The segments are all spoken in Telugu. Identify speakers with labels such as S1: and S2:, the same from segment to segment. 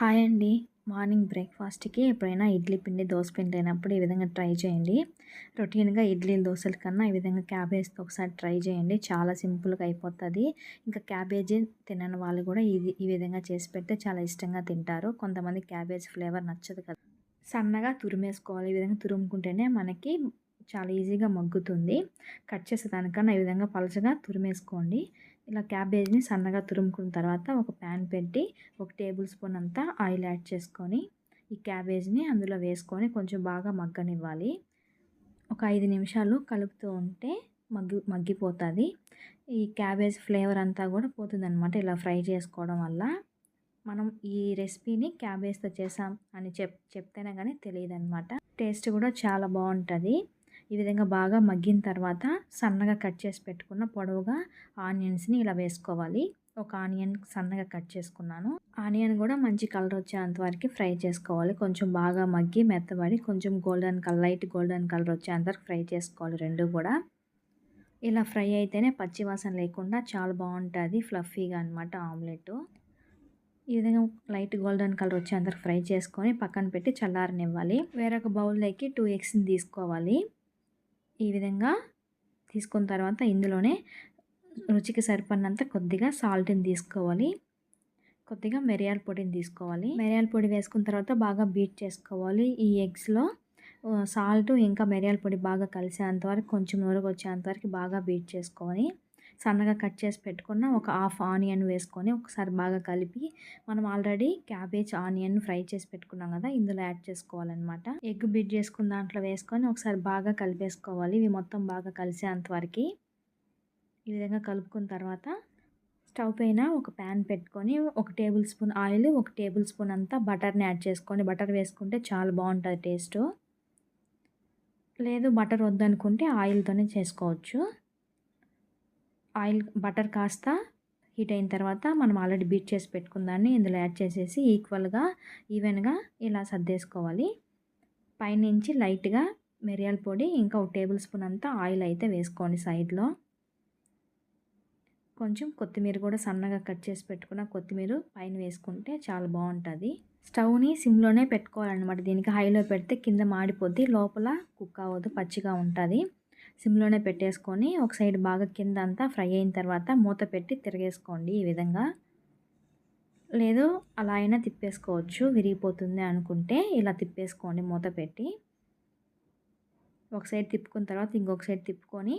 S1: హాయ్ అండి. మార్నింగ్ బ్రేక్ఫాస్ట్కి ఎప్పుడైనా ఇడ్లీ పిండి దోశ పిండి అయినప్పుడు ఈ విధంగా ట్రై చేయండి. రొటీన్గా ఇడ్లీ దోశల కన్నా ఈ విధంగా క్యాబేజ్తో ఒకసారి ట్రై చేయండి. చాలా సింపుల్గా అయిపోతుంది. ఇంకా క్యాబేజీ తినని వాళ్ళు కూడా ఇది ఈ విధంగా చేసి పెడితే చాలా ఇష్టంగా తింటారు. కొంతమంది క్యాబేజ్ ఫ్లేవర్ నచ్చదు కదా. సన్నగా తురిమేసుకోవాలి. ఈ విధంగా తురుముకుంటేనే మనకి చాలా ఈజీగా మగ్గుతుంది. కట్ చేసే దానికన్నా ఈ విధంగా పలచగా తురిమేసుకోండి. ఇలా క్యాబేజ్ని సన్నగా తురుముకున్న తర్వాత ఒక ప్యాన్ పెట్టి ఒక టేబుల్ స్పూన్ అంతా ఆయిల్ యాడ్ చేసుకొని ఈ క్యాబేజ్ని అందులో వేసుకొని కొంచెం బాగా మగ్గనివ్వాలి. ఒక ఐదు నిమిషాలు కలుపుతూ ఉంటే మగ్గి మగ్గిపోతుంది. ఈ క్యాబేజ్ ఫ్లేవర్ అంతా కూడా పోతుందన్నమాట ఇలా ఫ్రై చేసుకోవడం వల్ల. మనం ఈ రెసిపీని క్యాబేజ్తో చేసాం అని చెప్ చెప్తేనే కానీ తెలియదు అనమాట టేస్ట్ కూడా చాలా బాగుంటుంది. ఈ విధంగా బాగా మగ్గిన తర్వాత సన్నగా కట్ చేసి పెట్టుకున్న పొడవుగా ఆనియన్స్ని ఇలా వేసుకోవాలి. ఒక ఆనియన్ సన్నగా కట్ చేసుకున్నాను. ఆనియన్ కూడా మంచి కలర్ వచ్చేంత వరకు ఫ్రై చేసుకోవాలి. కొంచెం బాగా మగ్గి మెత్తబడి కొంచెం golden colour light golden colour వచ్చేంత వరకు ఫ్రై చేసుకోవాలి రెండు కూడా. ఇలా ఫ్రై అయితేనే పచ్చివాసన లేకుండా చాలా బాగుంటుంది. ఫ్లఫీగా అనమాట ఆమ్లెట్. ఈ విధంగా లైట్ గోల్డెన్ కలర్ వచ్చేంత ఫ్రై చేసుకొని పక్కన పెట్టి చల్లారనివ్వాలి. వేరొక బౌల్లోకి టూ ఎగ్స్ని తీసుకోవాలి. ఈ విధంగా తీసుకున్న తర్వాత ఇందులోనే రుచికి సరిపడినంత కొద్దిగా సాల్ట్ని తీసుకోవాలి. కొద్దిగా మిరియాల పొడిని తీసుకోవాలి. మిరియాల పొడి వేసుకున్న తర్వాత బాగా బీట్ చేసుకోవాలి. ఈ ఎగ్స్లో సాల్ట్ ఇంకా మిరియాల పొడి బాగా కలిసేంతవరకు కొంచెం నూరుగు వరకు బాగా బీట్ చేసుకొని సన్నగా కట్ చేసి పెట్టుకున్న ఒక హాఫ్ ఆనియన్ వేసుకొని ఒకసారి బాగా కలిపి మనం ఆల్రెడీ క్యాబేజ్ ఆనియన్ ఫ్రై చేసి పెట్టుకున్నాం కదా ఇందులో యాడ్ చేసుకోవాలన్నమాట. ఎగ్ బిట్ చేసుకున్న దాంట్లో వేసుకొని ఒకసారి బాగా కలిపేసుకోవాలి. ఇవి మొత్తం బాగా కలిసేంత వరకు. ఈ విధంగా కలుపుకున్న తర్వాత స్టవ్ పైన ఒక ప్యాన్ పెట్టుకొని ఒక టేబుల్ స్పూన్ ఆయిల్ ఒక టేబుల్ స్పూన్ అంతా బటర్ని యాడ్ చేసుకొని బటర్ వేసుకుంటే చాలా బాగుంటుంది టేస్ట్. లేదు బటర్ వద్దనుకుంటే ఆయిల్తోనే చేసుకోవచ్చు. ఆయిల్ బటర్ కాస్త హీట్ అయిన తర్వాత మనం ఆల్రెడీ బీట్ చేసి పెట్టుకుందాన్ని ఇందులో యాడ్ చేసేసి ఈక్వల్గా ఈవెన్గా ఇలా సర్దేసుకోవాలి. పైనుంచి లైట్గా మిరియాల పొడి ఇంకా ఒక టేబుల్ స్పూన్ అంతా ఆయిల్ అయితే వేసుకోండి సైడ్లో. కొంచెం కొత్తిమీర కూడా సన్నగా కట్ చేసి పెట్టుకున్న కొత్తిమీర పైన వేసుకుంటే చాలా బాగుంటుంది. స్టవ్ని సిమ్లోనే పెట్టుకోవాలన్నమాట. దీనికి హైలో పెడితే కింద మాడిపోద్ది లోపల కుక్ అవ్వదు పచ్చిగా ఉంటుంది. సిమ్లోనే పెట్టేసుకొని ఒక సైడ్ బాగా కింద అంతా ఫ్రై అయిన తర్వాత మూత పెట్టి తిరగేసుకోండి ఈ విధంగా. లేదు అలా అయినా తిప్పేసుకోవచ్చు విరిగిపోతుంది అనుకుంటే ఇలా తిప్పేసుకోండి మూత పెట్టి. ఒక సైడ్ తిప్పుకున్న తర్వాత ఇంకొక సైడ్ తిప్పుకొని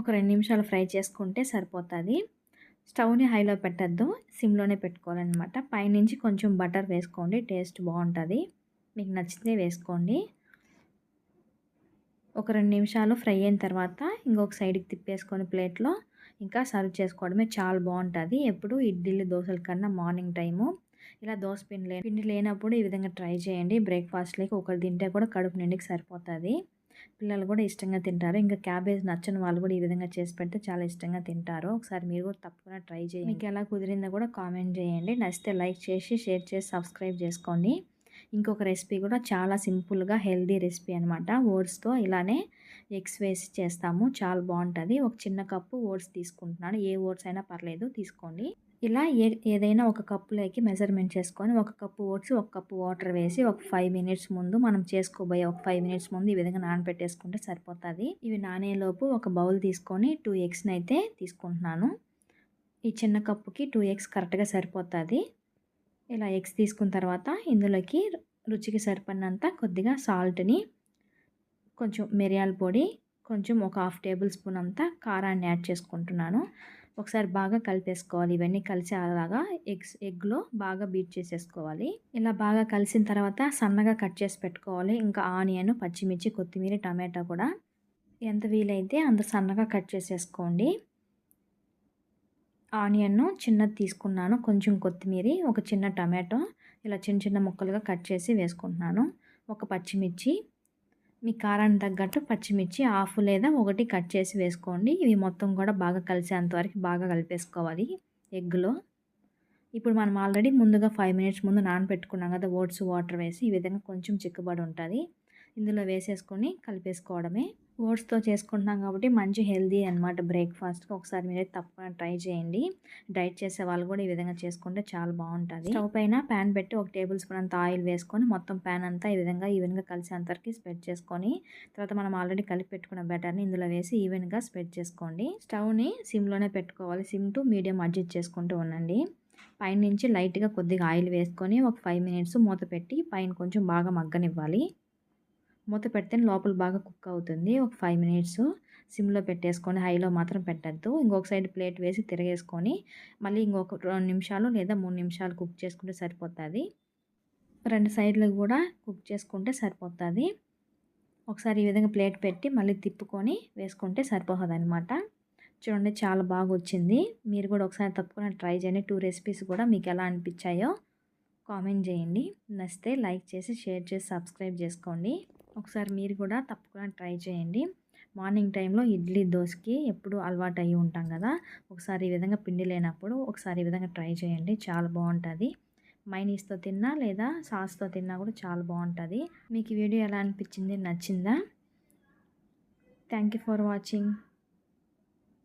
S1: ఒక రెండు నిమిషాలు ఫ్రై చేసుకుంటే సరిపోతుంది. స్టవ్ని హైలో పెట్టద్దు సిమ్లోనే పెట్టుకోవాలన్నమాట. పైనుంచి కొంచెం బటర్ వేసుకోండి టేస్ట్ బాగుంటుంది. మీకు నచ్చితే వేసుకోండి. ఒక రెండు నిమిషాలు ఫ్రై అయిన తర్వాత ఇంకొక సైడ్కి తిప్పేసుకొని ప్లేట్లో ఇంకా సర్వ్ చేసుకోవడమే చాలా బాగుంటుంది. ఎప్పుడు ఇడ్లీలు దోశల కన్నా మార్నింగ్ టైము ఇలా దోశ పిండి లే పిండి లేనప్పుడు ఈ విధంగా ట్రై చేయండి. బ్రేక్ఫాస్ట్లోకి ఒకరు తింటే కూడా కడుపు నిండికి సరిపోతుంది. పిల్లలు కూడా ఇష్టంగా తింటారు. ఇంకా క్యాబేజ్ నచ్చని వాళ్ళు కూడా ఈ విధంగా చేసి పెడితే చాలా ఇష్టంగా తింటారు. ఒకసారి మీరు కూడా తప్పకుండా ట్రై చేయండి. మీకు ఎలా కుదిరిందో కూడా కామెంట్ చేయండి. నచ్చితే లైక్ చేసి షేర్ చేసి సబ్స్క్రైబ్ చేసుకోండి. ఇంకొక రెసిపీ కూడా చాలా సింపుల్గా హెల్దీ రెసిపీ అనమాట ఓట్స్తో ఇలానే ఎగ్స్ వేసి చేస్తాము. చాలా బాగుంటుంది. ఒక చిన్న కప్పు ఓట్స్ తీసుకుంటున్నాను. ఏ ఓట్స్ అయినా పర్లేదు తీసుకోండి. ఇలా ఏ ఏదైనా ఒక కప్పులోకి మెజర్మెంట్ చేసుకొని ఒక కప్పు ఓట్స్ ఒక కప్పు వాటర్ వేసి ఒక ఫైవ్ మినిట్స్ ముందు మనం చేసుకోబోయే ఒక ఫైవ్ మినిట్స్ ముందు ఈ విధంగా నానబెట్టేసుకుంటే సరిపోతుంది. ఇవి నానేలోపు ఒక బౌల్ తీసుకొని టూ ఎగ్స్ని అయితే తీసుకుంటున్నాను. ఈ చిన్న కప్పుకి టూ ఎగ్స్ కరెక్ట్గా సరిపోతుంది. ఇలా ఎగ్స్ తీసుకున్న తర్వాత ఇందులోకి రుచికి సరిపడినంత కొద్దిగా సాల్ట్ని కొంచెం మిరియాల పొడి కొంచెం ఒక హాఫ్ టేబుల్ స్పూన్ అంతా కారాన్ని యాడ్ చేసుకుంటున్నాను. ఒకసారి బాగా కలిపేసుకోవాలి. ఇవన్నీ కలిసి అలాగా ఎగ్స్ ఎగ్లో బాగా బీట్ చేసేసుకోవాలి. ఇలా బాగా కలిసిన తర్వాత సన్నగా కట్ చేసి పెట్టుకోవాలి. ఇంకా ఆనియన్ పచ్చిమిర్చి కొత్తిమీర టమాటా కూడా. ఎంత వీలైతే అంత సన్నగా కట్ చేసేసుకోండి. ఆనియన్ చిన్నది తీసుకున్నాను. కొంచెం కొత్తిమీర ఒక చిన్న టమాటో ఇలా చిన్న చిన్న ముక్కలుగా కట్ చేసి వేసుకుంటున్నాను. ఒక పచ్చిమిర్చి మీ కారానికి తగ్గట్టు పచ్చిమిర్చి హాఫ్ లేదా ఒకటి కట్ చేసి వేసుకోండి. ఇవి మొత్తం కూడా బాగా కలిసేంతవరకు బాగా కలిపేసుకోవాలి ఎగ్లో ఇప్పుడు మనం ఆల్రెడీ ముందుగా ఫైవ్ మినిట్స్ ముందు నానబెట్టుకున్నాం కదా ఓట్స్ వాటర్ వేసి ఈ విధంగా కొంచెం చిక్కుబడి ఉంటుంది. ఇందులో వేసేసుకొని కలిపేసుకోవడమే. ఓట్స్తో చేసుకుంటున్నాం కాబట్టి మంచి హెల్దీ అనమాట బ్రేక్ఫాస్ట్కి. ఒకసారి మీరైతే తప్పకుండా ట్రై చేయండి. డైట్ చేసే వాళ్ళు కూడా ఈ విధంగా చేసుకుంటే చాలా బాగుంటుంది. స్టవ్ పైన ప్యాన్ పెట్టి ఒక టేబుల్ స్పూన్ అంత ఆయిల్ వేసుకొని మొత్తం ప్యాన్ అంతా ఈ విధంగా ఈవెన్గా కలిసి అంతరికి స్ప్రెడ్ చేసుకొని తర్వాత మనం ఆల్రెడీ కలిపి పెట్టుకున్న బెటర్ని ఇందులో వేసి ఈవెన్గా స్ప్రెడ్ చేసుకోండి. స్టవ్ని సిమ్లోనే పెట్టుకోవాలి. సిమ్ టు మీడియం అడ్జస్ట్ చేసుకుంటూ ఉండండి. పైనుంచి లైట్గా కొద్దిగా ఆయిల్ వేసుకొని ఒక ఫైవ్ మినిట్స్ మూత పెట్టి పైన కొంచెం బాగా మగ్గనివ్వాలి. మూత పెడితే లోపల బాగా కుక్ అవుతుంది. ఒక ఫైవ్ మినిట్స్ సిమ్లో పెట్టేసుకొని హైలో మాత్రం పెట్టద్దు. ఇంకొక సైడ్ ప్లేట్ వేసి తిరగేసుకొని మళ్ళీ ఇంకొక రెండు నిమిషాలు లేదా మూడు నిమిషాలు కుక్ చేసుకుంటే సరిపోతుంది. రెండు సైడ్లు కూడా కుక్ చేసుకుంటే సరిపోతుంది. ఒకసారి ఈ విధంగా ప్లేట్ పెట్టి మళ్ళీ తిప్పుకొని వేసుకుంటే సరిపోతుంది అనమాట చూడండి చాలా బాగా వచ్చింది. మీరు కూడా ఒకసారి తప్పకుండా ట్రై చేయండి. టూ రెసిపీస్ కూడా మీకు ఎలా అనిపించాయో కామెంట్ చేయండి. నచ్చితే లైక్ చేసి షేర్ చేసి సబ్స్క్రైబ్ చేసుకోండి. ఒకసారి మీరు కూడా తప్పకుండా ట్రై చేయండి. మార్నింగ్ టైంలో ఇడ్లీ దోశకి ఎప్పుడు అలవాటు అయ్యి ఉంటాం కదా. ఒకసారి ఈ విధంగా పిండి లేనప్పుడు ఒకసారి ఈ విధంగా ట్రై చేయండి. చాలా బాగుంటుంది. మైనీస్తో తిన్నా లేదా సాస్తో తిన్నా కూడా చాలా బాగుంటుంది. మీకు వీడియో ఎలా అనిపించింది? నచ్చిందా? Thank you for watching